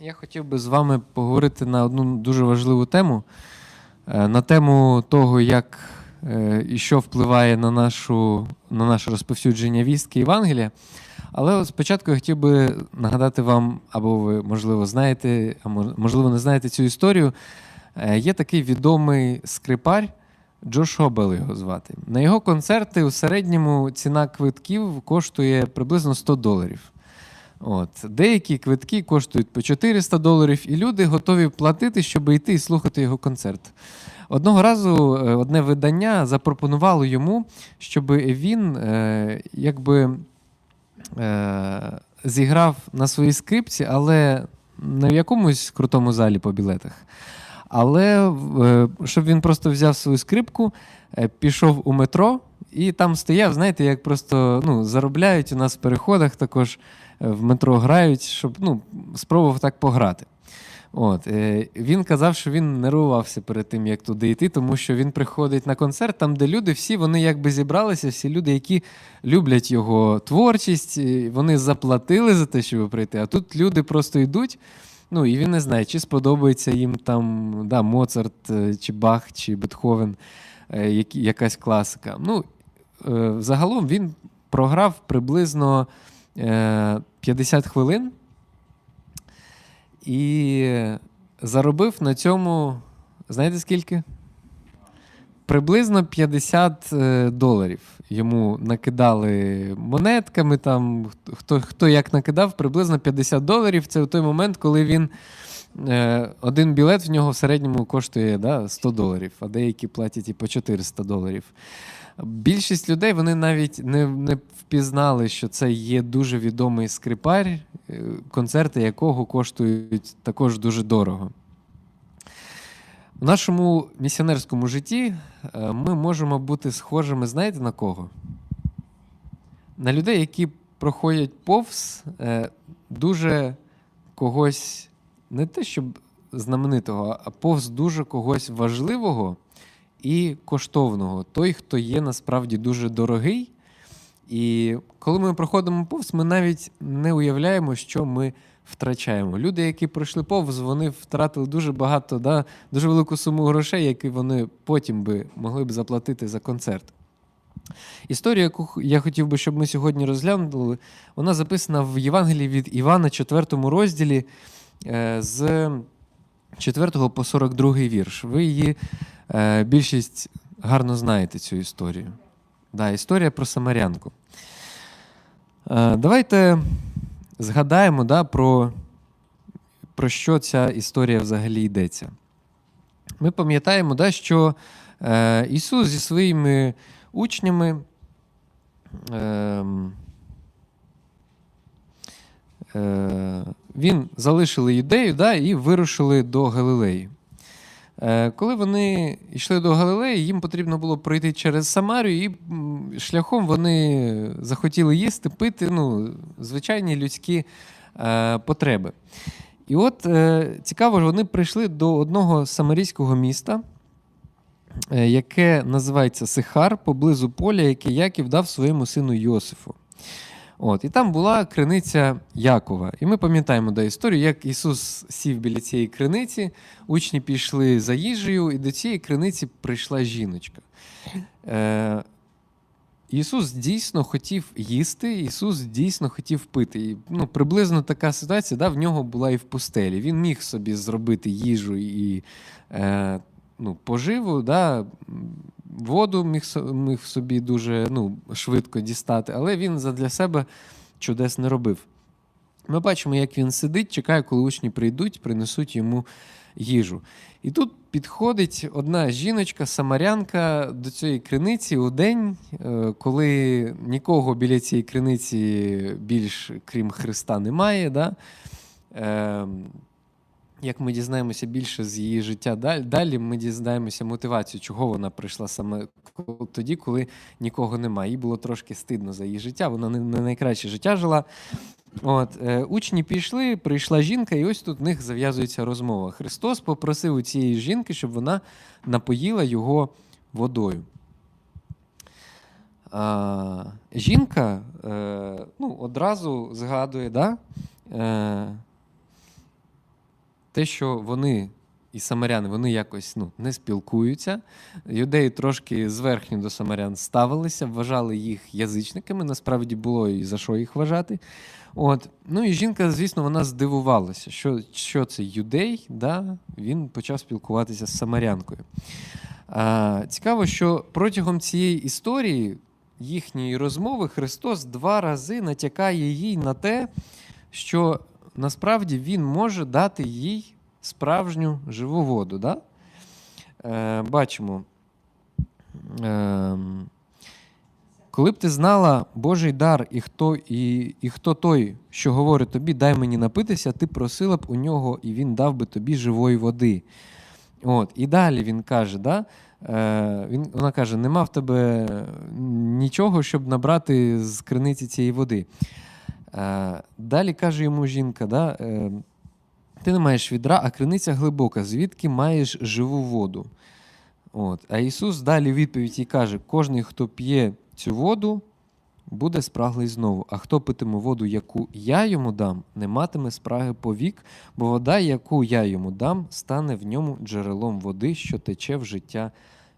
Я хотів би з вами поговорити на одну дуже важливу тему, е, на тему того, як е, і що впливає на, нашу, на наше розповсюдження вістки Євангелія. Але спочатку я хотів би нагадати вам, або ви, можливо, знаєте, а можливо, не знаєте цю історію. Е, Є такий відомий скрипар Джош Обел його звати. На його концерти у середньому ціна квитків коштує приблизно 100 доларів. От. Деякі квитки коштують по 400 доларів, і люди готові платити, щоб йти і слухати його концерт. Одного разу е, одне видання запропонувало йому, щоб він е, якби е, зіграв на своїй скрипці, але не в якомусь крутому залі по білетах. Але е, щоб він просто взяв свою скрипку, е, пішов у метро і там стояв, знаєте, як просто ну, заробляють у нас в переходах також в метро грають, щоб ну, спробував так пограти. От, е, він казав, що він нервувався перед тим, як туди йти, тому що він приходить на концерт, там, де люди всі вони якби зібралися, всі люди, які люблять його творчість, вони заплатили за те, щоб прийти. А тут люди просто йдуть. Ну, і він не знає, чи сподобається їм там да, Моцарт, е, чи Бах, чи Бетховен, е, якась класика. Ну, загалом він програв приблизно 50 хвилин і заробив на цьому, знаєте скільки? Приблизно 50 е, доларів. Йому накидали монетками, там, хто, хто як накидав, приблизно 50 доларів. Це в той момент, коли він е, один білет в нього в середньому коштує да, 100 доларів, а деякі платять і по 400 доларів. Більшість людей вони навіть не, не впізнали, що це є дуже відомий скрипар, е, концерти якого коштують також дуже дорого. В нашому місіонерському житті е, ми можемо бути схожими, знаєте, на кого? На людей, які проходять повз е, дуже когось, не те, щоб знаменитого, а повз дуже когось важливого і коштовного. Той, хто є насправді дуже дорогий. І коли ми проходимо повз, ми навіть не уявляємо, що ми втрачаємо. Люди, які пройшли повз, вони втратили дуже багато, да, дуже велику суму грошей, які вони потім би могли б заплатити за концерт. Історія, яку я хотів би, щоб ми сьогодні розглянули, вона записана в Євангелії від Івана, 4 розділі е, з 4 по 42 вірш. Ви її е, більшість гарно знаєте цю історію. Да, історія про Самарянку. Е, давайте згадаємо да, про, про що ця історія взагалі йдеться. Ми пам'ятаємо, да, що е, Ісус зі своїми учнями ем, він залишили юдею да, і вирушили до Галилеї. Е, Коли вони йшли до Галилеї, їм потрібно було пройти через Самарію, і шляхом вони захотіли їсти, пити, ну, звичайні людські е, потреби. І от е, цікаво, вони прийшли до одного самарійського міста, яке називається Сихар, поблизу поля, яке Яків дав своєму сину Йосифу. От, і там була криниця Якова. І ми пам'ятаємо да, історію, як Ісус сів біля цієї криниці, учні пішли за їжею, і до цієї криниці прийшла жіночка. Е, Ісус дійсно хотів їсти, Ісус дійсно хотів пити. І, ну, приблизно така ситуація да, в нього була і в пустелі. Він міг собі зробити їжу і е, ну, поживу, да, воду міг, міг собі дуже ну, швидко дістати, але він задля себе чудес не робив. Ми бачимо, як він сидить, чекає, коли учні прийдуть, принесуть йому їжу. І тут підходить одна жіночка, самарянка до цієї криниці у день, е, коли нікого біля цієї криниці більш крім Христа немає. Да? Як ми дізнаємося більше з її життя далі, ми дізнаємося мотивацію, чого вона прийшла саме тоді, коли нікого немає. Їй було трошки стидно за її життя. Вона не, не найкраще життя жила. От, е, учні пішли, прийшла жінка, і ось тут в них зав'язується розмова. Христос попросив у цієї жінки, щоб вона напоїла його водою. А, жінка е, ну, одразу згадує, да? Е, те, що вони і самаряни вони якось ну, не спілкуються. Юдеї трошки зверхньо до самарян ставилися, вважали їх язичниками. Насправді було і за що їх вважати. От. Ну і жінка, звісно, вона здивувалася, що, що це юдей, да? він почав спілкуватися з самарянкою. А, цікаво, що протягом цієї історії їхньої розмови Христос два рази натякає їй на те, що насправді Він може дати їй справжню живу воду. Да? Е, бачимо. Е, коли б ти знала Божий дар, і хто, і, і хто той, що говорить тобі, дай мені напитися, ти просила б у нього, і він дав би тобі живої води. От, І далі він каже, да, е, він, вона каже: нема в тебе нічого, щоб набрати з криниці цієї води. Е, далі каже йому жінка: да, е, ти не маєш відра, а криниця глибока, звідки маєш живу воду. От. А Ісус далі відповідь їй каже: кожний, хто п'є цю воду, буде спраглий знову. А хто питиме воду, яку я йому дам, не матиме спраги повік, бо вода, яку я йому дам, стане в ньому джерелом води, що тече в життя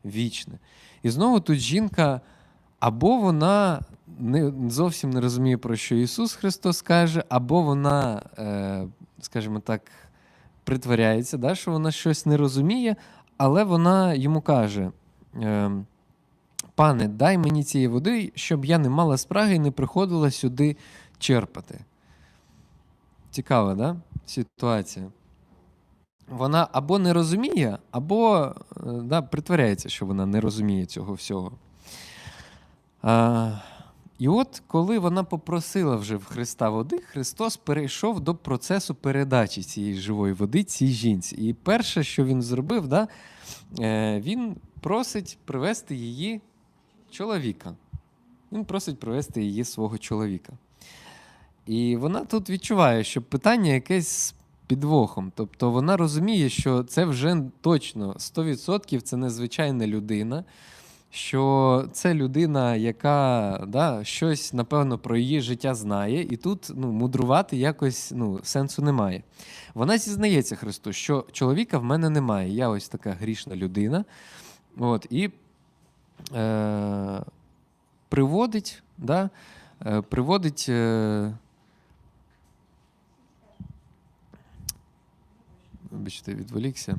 вічне. І знову тут жінка, або вона не, зовсім не розуміє, про що Ісус Христос каже, або вона, е, скажімо так, притворяється, да, що вона щось не розуміє, але вона йому каже. Е, Пане, дай мені цієї води, щоб я не мала спраги і не приходила сюди черпати. Цікава, да? Ситуація. Вона або не розуміє, або е, да, притворяється, що вона не розуміє цього всього. А, І от, коли вона попросила вже в Христа води, Христос перейшов до процесу передачі цієї живої води цій жінці. І перше, що він зробив, да, е, він просить привести її чоловіка. Він просить привести її свого чоловіка. І вона тут відчуває, що питання якесь з підвохом. Тобто вона розуміє, що це вже точно 100% це незвичайна людина, що це людина, яка да, щось, напевно, про її життя знає, і тут ну, мудрувати якось ну, сенсу немає. Вона зізнається Христу, що чоловіка в мене немає. Я ось така грішна людина. От, І е, приводить, да, е, приводить. Е, Вибачте, відволікся.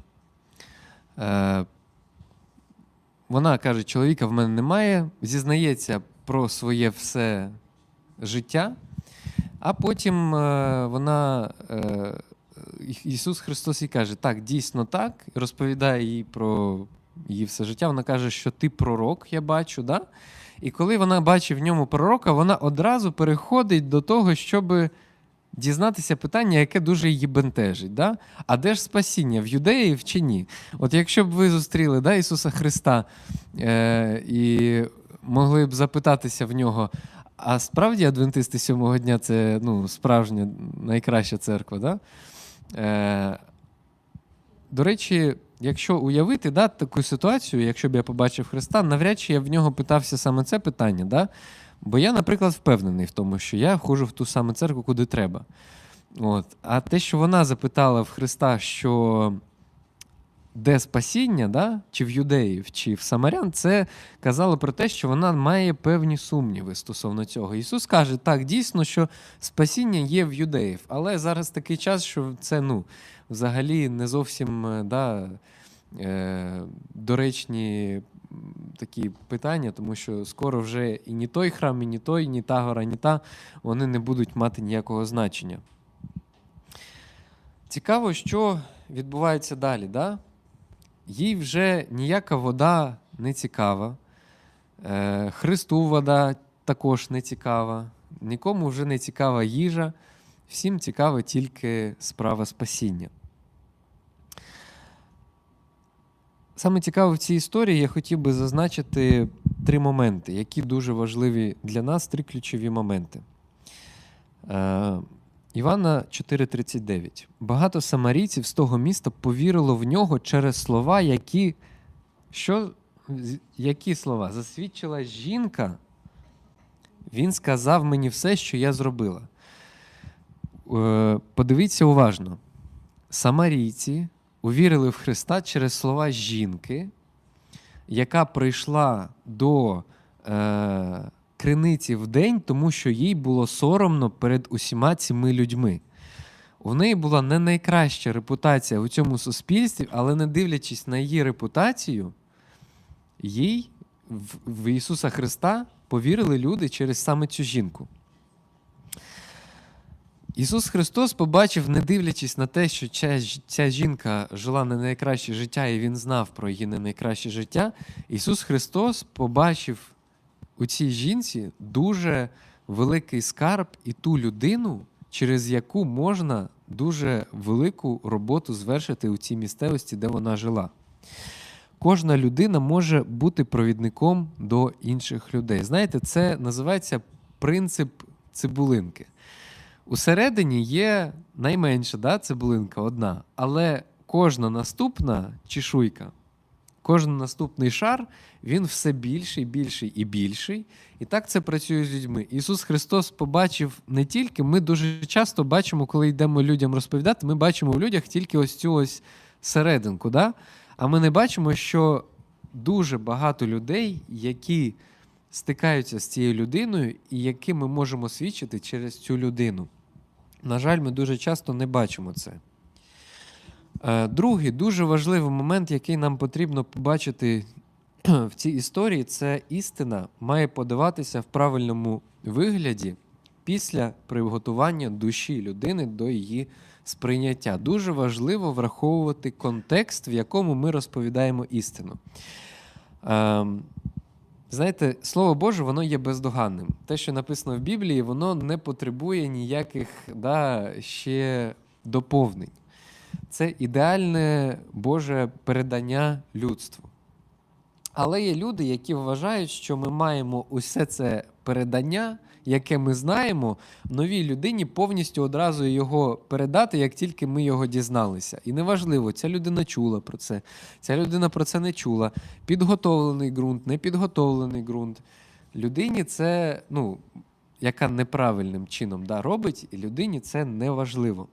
Е, вона каже: чоловіка в мене немає, зізнається про своє все життя, а потім е, вона. Е, Ісус Христос їй каже, так, дійсно так, розповідає їй про її все життя. Вона каже, що ти пророк, я бачу. Да? І коли вона бачить в ньому пророка, вона одразу переходить до того, щоб дізнатися питання, яке дуже її бентежить. Да? А де ж спасіння? В юдеїв чи ні? От якщо б ви зустріли да, Ісуса Христа е, і могли б запитатися в нього. А справді адвентисти сьомого дня це ну, справжня найкраща церква. Да? Е, До речі, якщо уявити да, таку ситуацію, якщо б я побачив Христа, навряд чи я в нього питався саме це питання. Да? Бо я, наприклад, впевнений в тому, що я ходжу в ту саму церкву, куди треба. От. А те, що вона запитала в Христа, що де спасіння, да? чи в юдеїв, чи в самарян, це казало про те, що вона має певні сумніви стосовно цього. Ісус каже, так, дійсно, що спасіння є в юдеїв, але зараз такий час, що це ну, взагалі не зовсім е, да, е, доречні такі питання, тому що скоро вже і ні той храм, і ні той, ні та гора, ні та, вони не будуть мати ніякого значення. Цікаво, що відбувається далі. Да? Їй вже ніяка вода не цікава, е, Христу вода також не цікава, нікому вже не цікава їжа, всім цікава тільки справа спасіння. Саме цікаве в цій історії я хотів би зазначити три моменти, які дуже важливі для нас, три ключові моменти. Е, Івана 4:39. Багато самарійців з того міста повірило в нього через слова, які що, які слова? Засвідчила жінка. Він сказав мені все, що я зробила. Е, Подивіться уважно. самарійці увірили в Христа через слова жінки, яка прийшла до е, криниці в день, тому що їй було соромно перед усіма цими людьми. У неї була не найкраща репутація у цьому суспільстві, але не дивлячись на її репутацію, їй в, Ісуса Христа повірили люди через саме цю жінку. Ісус Христос побачив, не дивлячись на те, що ця, жінка жила не найкраще життя, і Він знав про її не найкраще життя. Ісус Христос побачив у цій жінці дуже великий скарб і ту людину, через яку можна дуже велику роботу звершити у цій місцевості, де вона жила. Кожна людина може бути провідником до інших людей. Знаєте, це називається принцип цибулинки. Усередині є найменша да, цибулинка одна, але кожна наступна чешуйка, кожен наступний шар, він все більший, більший і більший. І так це працює з людьми. Ісус Христос побачив не тільки, ми дуже часто бачимо, коли йдемо людям розповідати, ми бачимо в людях тільки ось цю ось серединку. Да? А ми не бачимо, що дуже багато людей, які стикаються з цією людиною, і яким ми можемо свідчити через цю людину. На жаль, ми дуже часто не бачимо це. Е, Другий дуже важливий момент, який нам потрібно побачити в цій історії, це істина має подаватися в правильному вигляді після приготування душі людини до її сприйняття. Дуже важливо враховувати контекст, в якому ми розповідаємо істину. Знаєте, Слово Боже, воно є бездоганним. Те, що написано в Біблії, воно не потребує ніяких да, ще доповнень. Це ідеальне Боже передання людству. Але є люди, які вважають, що ми маємо усе це передання, яке ми знаємо, новій людині повністю одразу його передати, як тільки ми його дізналися. І неважливо, ця людина чула про це, ця людина про це не чула. Підготовлений ґрунт, непідготовлений ґрунт. Людині це, ну, яка неправильним чином да, робить, і людині це не важливо.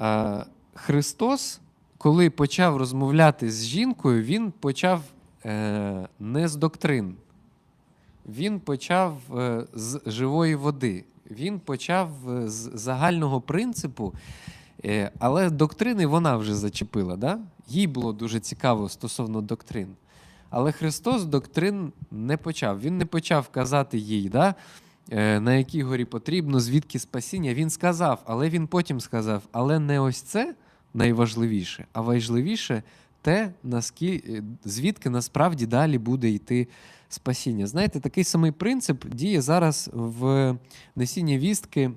Е, Христос, коли почав розмовляти з жінкою, він почав е, не з доктрин. Він почав е, з живої води. Він почав е, з загального принципу, е, але доктрини вона вже зачепила. Да? Їй було дуже цікаво стосовно доктрин. Але Христос доктрин не почав. Він не почав казати їй, да, на якій горі потрібно, звідки спасіння. Він сказав, але він потім сказав: але не ось це найважливіше, а важливіше те, звідки насправді далі буде йти спасіння. Знаєте, такий самий принцип діє зараз в несінні вістки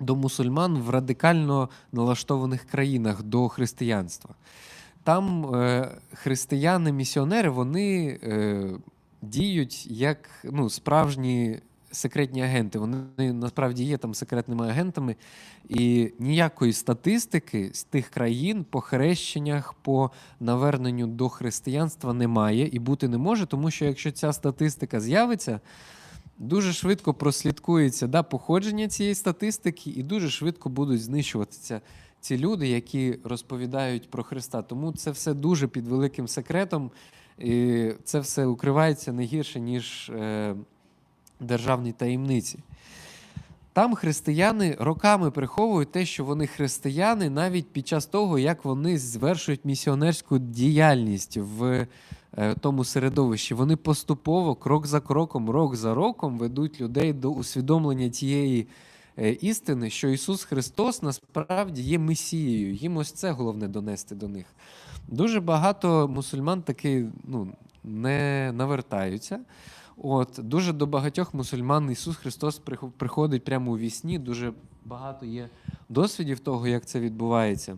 до мусульман в радикально налаштованих країнах до християнства. Там е, християни-місіонери вони е, діють як ну, справжні секретні агенти. Вони насправді є там секретними агентами, і ніякої статистики з тих країн по хрещеннях, по наверненню до християнства немає і бути не може, тому що якщо ця статистика з'явиться, дуже швидко прослідкується да, походження цієї статистики, і дуже швидко будуть знищуватися ці люди, які розповідають про Христа. Тому це все дуже під великим секретом. І це все укривається не гірше, ніж е, державні таємниці. Там християни роками приховують те, що вони християни, навіть під час того, як вони звершують місіонерську діяльність в е, тому середовищі. Вони поступово, крок за кроком, рок за роком ведуть людей до усвідомлення тієї е, істини, що Ісус Христос насправді є Месією. Їм ось це головне донести до них. Дуже багато мусульман таки ну, не навертаються. От, дуже до багатьох мусульман Ісус Христос прихо- приходить прямо у вісні. Дуже багато є досвідів того, як це відбувається.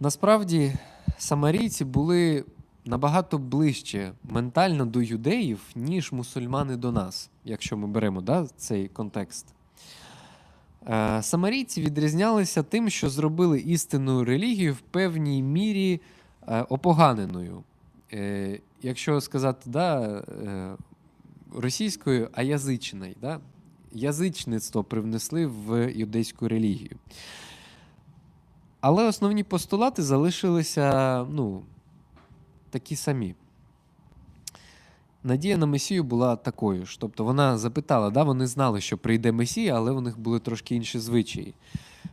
Насправді, самарійці були набагато ближче ментально до юдеїв, ніж мусульмани до нас, якщо ми беремо да, цей контекст. Е, Самарійці відрізнялися тим, що зробили істинну релігію в певній мірі е, опоганеною. Е, Якщо сказати да, е, російською, аязичною. Да? язичництво привнесли в юдейську релігію. Але основні постулати залишилися ну, такі самі. Надія на Месію була такою ж. Тобто вона запитала, да, вони знали, що прийде Месія, але у них були трошки інші звичаї.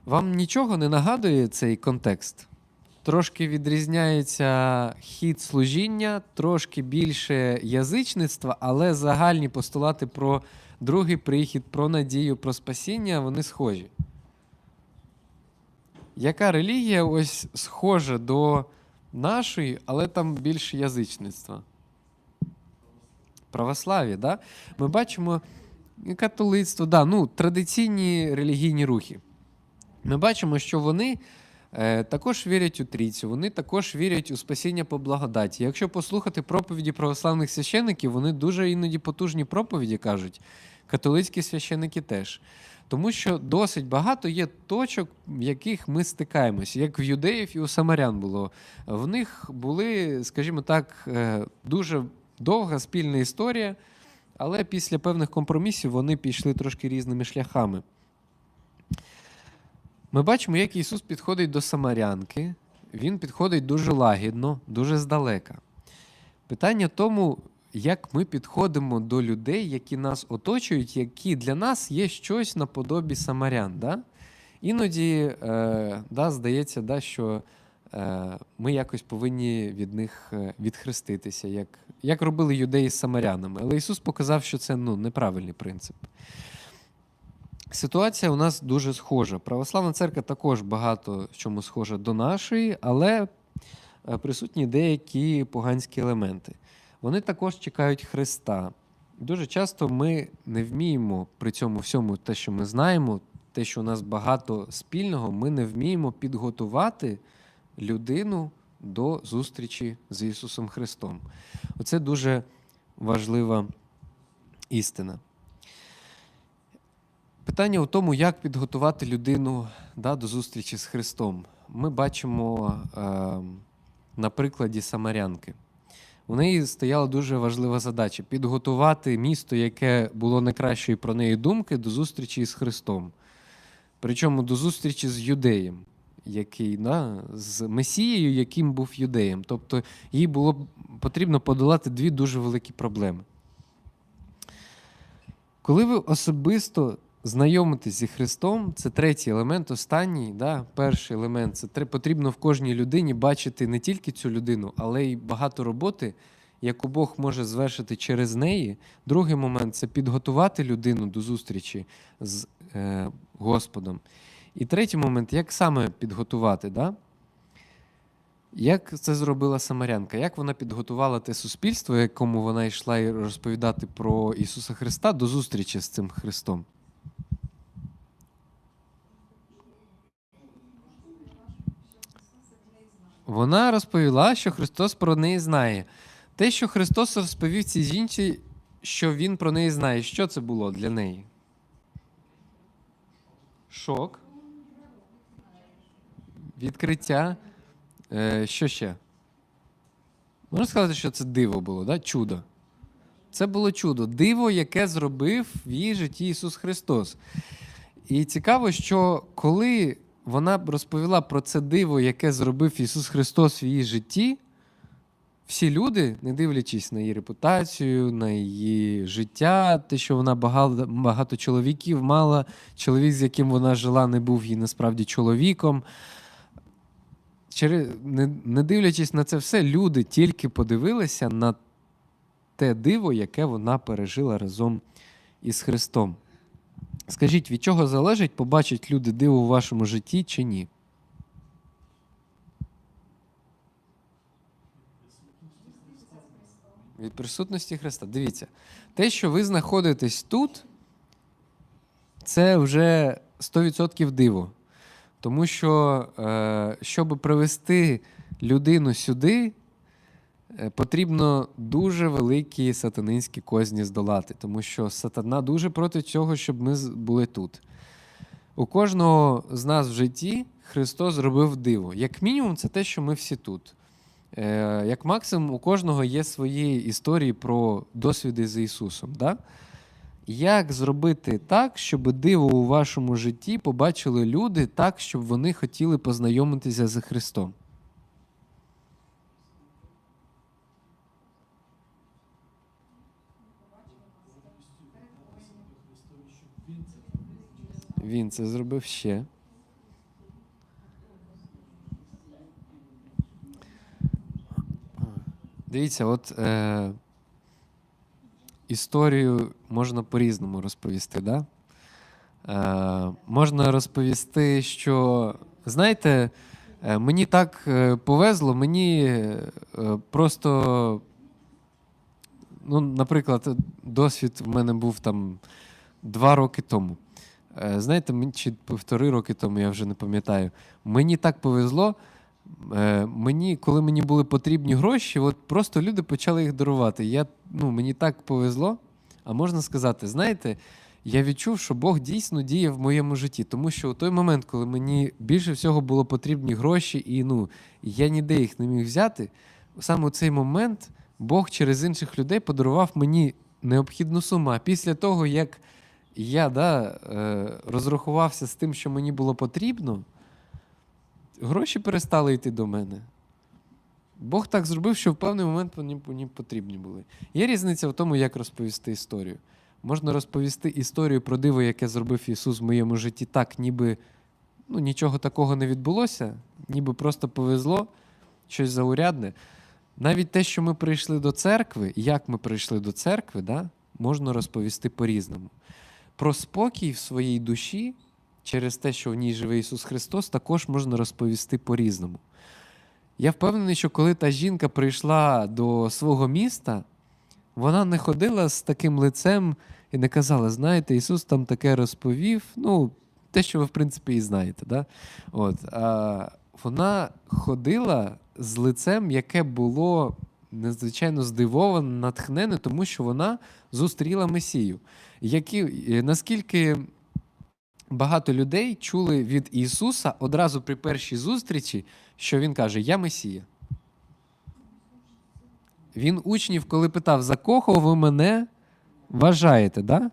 Вам нічого не нагадує цей контекст? Трошки відрізняється хід служіння, трошки більше язичництва, але загальні постулати про другий прихід, про надію, про спасіння вони схожі. Яка релігія ось схожа до нашої, але там більше язичництва? Православ'я, да? Ми бачимо католицтво, да, ну, традиційні релігійні рухи. Ми бачимо, що вони також вірять у трійцю, вони також вірять у спасіння по благодаті. Якщо послухати проповіді православних священиків, вони дуже іноді потужні проповіді кажуть. Католицькі священики теж. Тому що досить багато є точок, в яких ми стикаємося, як в юдеїв і у самарян було. В них були, скажімо так, е, дуже довга спільна історія, але після певних компромісів вони пішли трошки різними шляхами. Ми бачимо, як Ісус підходить до самарянки. Він підходить дуже лагідно, дуже здалека. Питання тому, як ми підходимо до людей, які нас оточують, які для нас є щось наподобі самарян. Да? Іноді е, да, здається, да, що е, ми якось повинні від них е, відхреститися, як, як робили юдеї з самарянами. Але Ісус показав, що це ну, неправильний принцип. Ситуація у нас дуже схожа. Православна церква також багато в чому схожа до нашої, але е, присутні деякі поганські елементи. Вони також чекають Христа. Дуже часто ми не вміємо при цьому всьому, те, що ми знаємо, те, що у нас багато спільного, ми не вміємо підготувати людину до зустрічі з Ісусом Христом. Оце дуже важлива істина. Питання у тому, як підготувати людину да, до зустрічі з Христом. Ми бачимо е, на прикладі Самарянки. У неї стояла дуже важлива задача підготувати місто, яке було найкращої про неї думки, до зустрічі з Христом. Причому до зустрічі з юдеєм, який, да, з Месією, яким був юдеєм. Тобто їй було потрібно подолати дві дуже великі проблеми. Коли ви особисто знайомитись зі Христом, це третій елемент, останній. Да? Перший елемент це потрібно в кожній людині бачити не тільки цю людину, але й багато роботи, яку Бог може звершити через неї. Другий момент це підготувати людину до зустрічі з е, Господом. І третій момент, як саме підготувати? Да? Як це зробила Самарянка? Як вона підготувала те суспільство, якому вона йшла розповідати про Ісуса Христа до зустрічі з цим Христом? Вона розповіла, що Христос про неї знає. Те, що Христос розповів цій жінці, що Він про неї знає, що це було для неї? Шок. Відкриття. Е, що ще? Можна сказати, що це диво було, да? чудо. Це було чудо. Диво, яке зробив в її житті Ісус Христос. І цікаво, що коли вона розповіла про це диво, яке зробив Ісус Христос в її житті, всі люди, не дивлячись на її репутацію, на її життя, те, що вона багато, багато чоловіків мала, чоловік, з яким вона жила, не був їй насправді чоловіком. Через, не, не дивлячись на це все, люди тільки подивилися на те диво, яке вона пережила разом із Христом. Скажіть, від чого залежить, побачать люди диво у вашому житті чи ні? Від присутності Христа. Дивіться, те, що ви знаходитесь тут, це вже 100% диво. Тому що, е, щоб привести людину сюди, потрібно дуже великі сатанинські козні здолати, тому що сатана дуже проти цього, щоб ми були тут. У кожного з нас в житті Христос зробив диво. Як мінімум, це те, що ми всі тут. Е, Як максимум, у кожного є свої історії про досвіди з Ісусом. Да? Як зробити так, щоб диво у вашому житті побачили люди так, щоб вони хотіли познайомитися з Христом? Він це зробив ще. Дивіться, от е, історію можна по-різному розповісти, да? Е, можна розповісти, що, знаєте, е, мені так е, повезло, мені е, просто, ну, наприклад, досвід в мене був там два роки тому. Е, Знаєте, чи півтори роки тому, я вже не пам'ятаю. Мені так повезло. е, Мені, коли мені були потрібні гроші, от просто люди почали їх дарувати. Я, ну, мені так повезло. А можна сказати, знаєте, я відчув, що Бог дійсно діє в моєму житті. Тому що у той момент, коли мені більше всього було потрібні гроші, і ну, я ніде їх не міг взяти, саме у цей момент Бог через інших людей подарував мені необхідну суму. А після того, як я да, е, розрахувався з тим, що мені було потрібно, гроші перестали йти до мене. Бог так зробив, що в певний момент вони мені потрібні були. Є різниця в тому, як розповісти історію. Можна розповісти історію про диво, яке зробив Ісус в моєму житті так, ніби ну, нічого такого не відбулося, ніби просто повезло, щось заурядне. Навіть те, що ми прийшли до церкви, як ми прийшли до церкви, да, можна розповісти по-різному. Про спокій в своїй душі через те, що в ній живе Ісус Христос, також можна розповісти по-різному. Я впевнений, що коли та жінка прийшла до свого міста, вона не ходила з таким лицем і не казала: знаєте, Ісус там таке розповів. Ну, те, що ви, в принципі, і знаєте. Да? От, а вона ходила з лицем, яке було надзвичайно здивоване, натхнене, тому що вона зустріла Месію. Які, е, наскільки багато людей чули від Ісуса одразу при першій зустрічі, що Він каже: Я Месія. Він учнів, коли питав, за кого ви мене вважаєте, да?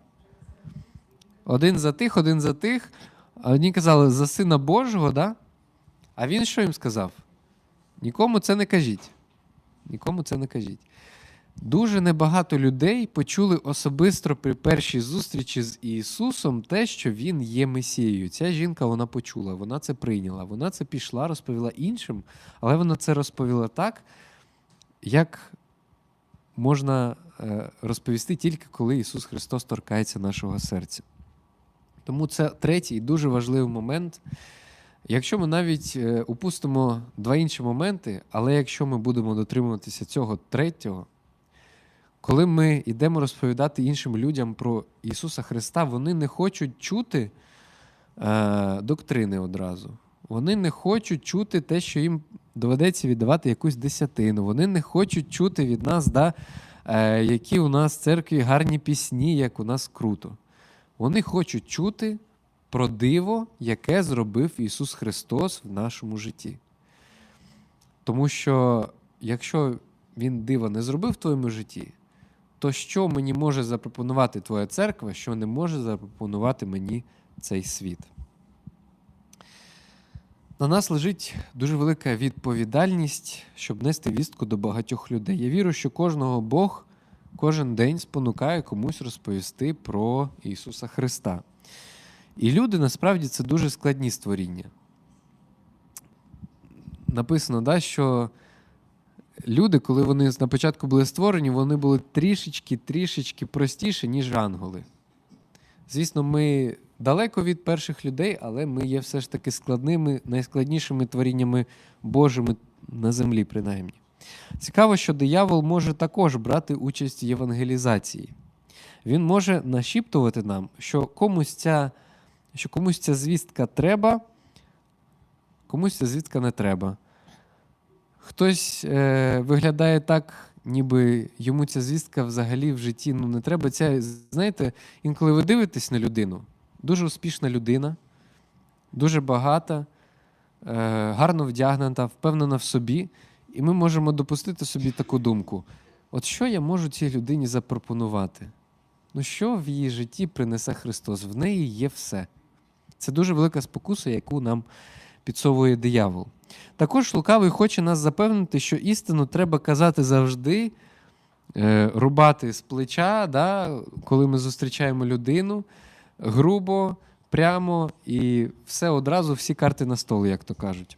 Один за тих, один за тих. Одні казали за Сина Божого, да? А він що їм сказав? Нікому це не кажіть. Нікому це не кажіть. Дуже небагато людей почули особисто при першій зустрічі з Ісусом те, що Він є Месією. Ця жінка вона почула, вона це прийняла, вона це пішла, розповіла іншим, але вона це розповіла так, як можна е, розповісти тільки коли Ісус Христос торкається нашого серця. Тому це третій дуже важливий момент. Якщо ми навіть е, упустимо два інші моменти, але якщо ми будемо дотримуватися цього третього, коли ми йдемо розповідати іншим людям про Ісуса Христа, вони не хочуть чути е, доктрини одразу. Вони не хочуть чути те, що їм доведеться віддавати якусь десятину. Вони не хочуть чути від нас, да, е, які у нас в церкві гарні пісні, як у нас круто. Вони хочуть чути про диво, яке зробив Ісус Христос в нашому житті. Тому що якщо Він дива не зробив в твоєму житті, то що мені може запропонувати твоя церква, що не може запропонувати мені цей світ? На нас лежить дуже велика відповідальність, щоб нести вістку до багатьох людей. Я вірю, що кожного Бог кожен день спонукає комусь розповісти про Ісуса Христа. І люди насправді це дуже складні створіння. Написано, да, що люди, коли вони на початку були створені, вони були трішечки трішечки простіші, ніж ангели. Звісно, ми далеко від перших людей, але ми є все ж таки складними, найскладнішими творіннями Божими на землі, принаймні. Цікаво, що диявол може також брати участь в євангелізації. Він може нашіптувати нам, що комусь ця, що комусь ця звістка треба, комусь ця звістка не треба. Хтось е, виглядає так, ніби йому ця звістка взагалі в житті ну, не треба. Ця, знаєте, інколи ви дивитесь на людину, дуже успішна людина, дуже багата, е, гарно вдягнена, впевнена в собі. І ми можемо допустити собі таку думку: от що я можу цій людині запропонувати? Ну, що в її житті принесе Христос? В неї є все. Це дуже велика спокуса, яку нам підсовує диявол. Також лукавий хоче нас запевнити, що істину треба казати завжди, е, рубати з плеча, да, коли ми зустрічаємо людину, грубо, прямо і все одразу, всі карти на стол, як то кажуть.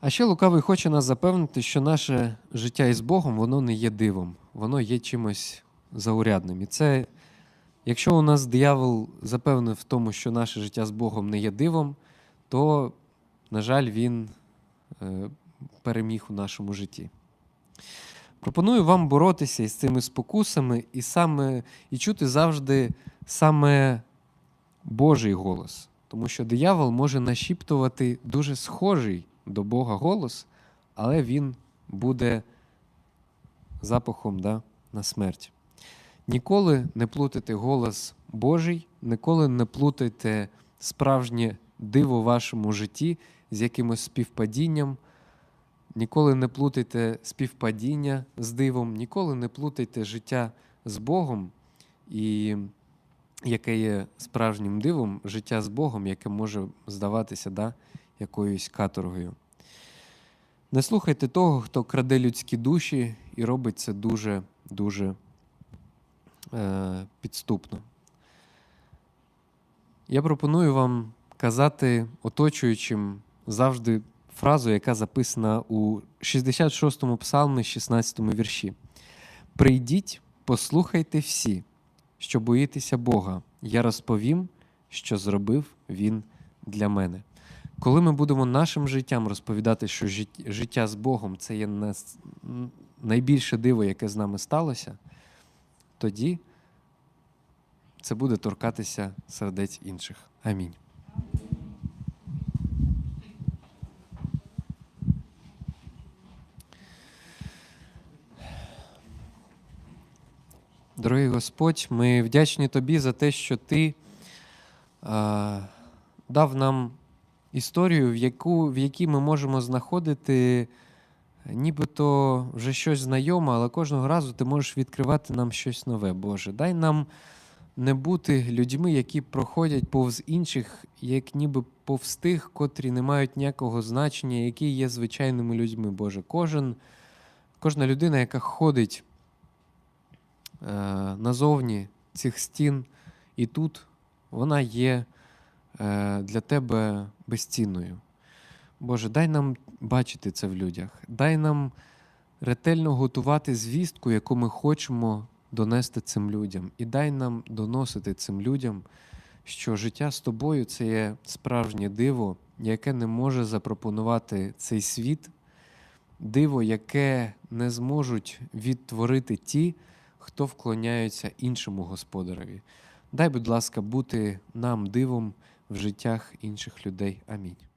А ще лукавий хоче нас запевнити, що наше життя із Богом воно не є дивом, воно є чимось заурядним. І це, якщо у нас диявол запевнив в тому, що наше життя з Богом не є дивом, то, на жаль, він е, переміг у нашому житті. Пропоную вам боротися із цими спокусами і саме і чути завжди саме Божий голос. Тому що диявол може нашіптувати дуже схожий до Бога голос, але він буде запахом да, на смерть. Ніколи не плутайте голос Божий, ніколи не плутайте справжнє диво в вашому житті з якимось співпадінням. Ніколи не плутайте співпадіння з дивом, ніколи не плутайте життя з Богом, і яке є справжнім дивом, життя з Богом, яке може здаватися да, якоюсь каторгою. Не слухайте того, хто краде людські душі і робить це дуже-дуже е, підступно. Я пропоную вам казати оточуючим завжди фразу, яка записана у 66-му псалмі, 16-му вірші. Прийдіть, послухайте всі, що боїтеся Бога. Я розповім, що зробив Він для мене. Коли ми будемо нашим життям розповідати, що життя з Богом це є найбільше диво, яке з нами сталося, тоді це буде торкатися сердець інших. Амінь. Дорогий Господь, ми вдячні Тобі за те, що Ти е, дав нам історію, в, яку, в якій ми можемо знаходити нібито вже щось знайоме, але кожного разу ти можеш відкривати нам щось нове, Боже. Дай нам не бути людьми, які проходять повз інших, як ніби повз тих, котрі не мають ніякого значення, які є звичайними людьми, Боже. Кожен, кожна людина, яка ходить е, назовні цих стін і тут, вона є е, для тебе безцінною. Боже, дай нам бачити це в людях, дай нам ретельно готувати звістку, яку ми хочемо донести цим людям, і дай нам доносити цим людям, що життя з тобою це є справжнє диво, яке не може запропонувати цей світ, диво, яке не зможуть відтворити ті, хто вклоняються іншому господареві. Дай, будь ласка, бути нам дивом в життях інших людей. Амінь.